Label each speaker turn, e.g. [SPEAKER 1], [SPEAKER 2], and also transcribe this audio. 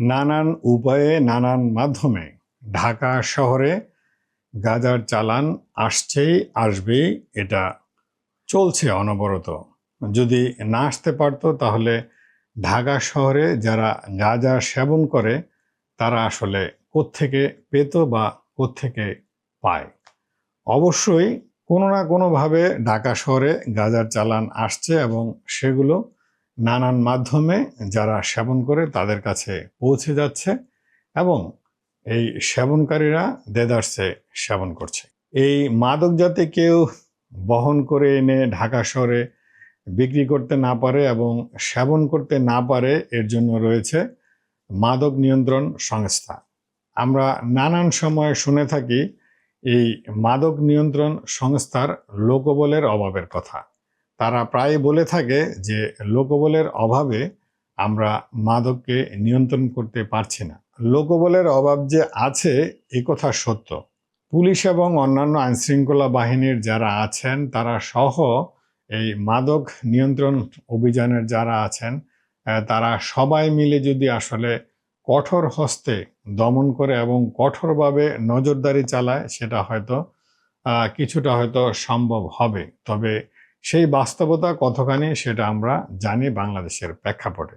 [SPEAKER 1] নানান উপায়ে, নানান মাধ্যমে ঢাকা শহরে গাজার চালান আসছেই, আসবেই, এটা চলছে অনবরত। যদি না আসতে পারতো, তাহলে ঢাকা শহরে যারা গাঁজা সেবন করে, তারা আসলে কোত্থেকে পেত বা কোত্থেকে পায়? অবশ্যই কোনো না কোনোভাবে ঢাকা শহরে গাজার চালান আসছে এবং সেগুলো নানান মাধ্যমে যারা সেবন করে তাদের কাছে পৌঁছে যাচ্ছে এবং এই সেবনকারীরা দেদার্সে সেবন করছে। এই মাদক যাতে কেউ বহন করে এনে ঢাকা শহরে বিক্রি করতে না পারে এবং সেবন করতে না পারে, এর জন্য রয়েছে মাদক নিয়ন্ত্রণ সংস্থা। আমরা নানান সময় শুনে থাকি এই মাদক নিয়ন্ত্রণ সংস্থার লোকবলের অভাবের কথা। তারা প্রায় বলে থাকে যে লোকবলের অভাবে আমরা মাদককে নিয়ন্ত্রণ করতে পারছি না। লোকবলের অভাব যে আছে, এ কথা সত্য। পুলিশ এবং অন্যান্য আইনশৃঙ্খলা বাহিনীর যারা আছেন, তারা সহ এই মাদক নিয়ন্ত্রণ অভিযানের যারা আছেন তারা সবাই মিলে যদি আসলে কঠোর হস্তে দমন করে এবং কঠোরভাবে নজরদারি চালায়, সেটা হয়তো কিছুটা হয়তো সম্ভব হবে। তবে সেই বাস্তবতা কতখানি সেটা আমরা জানি বাংলাদেশের প্রেক্ষাপটে।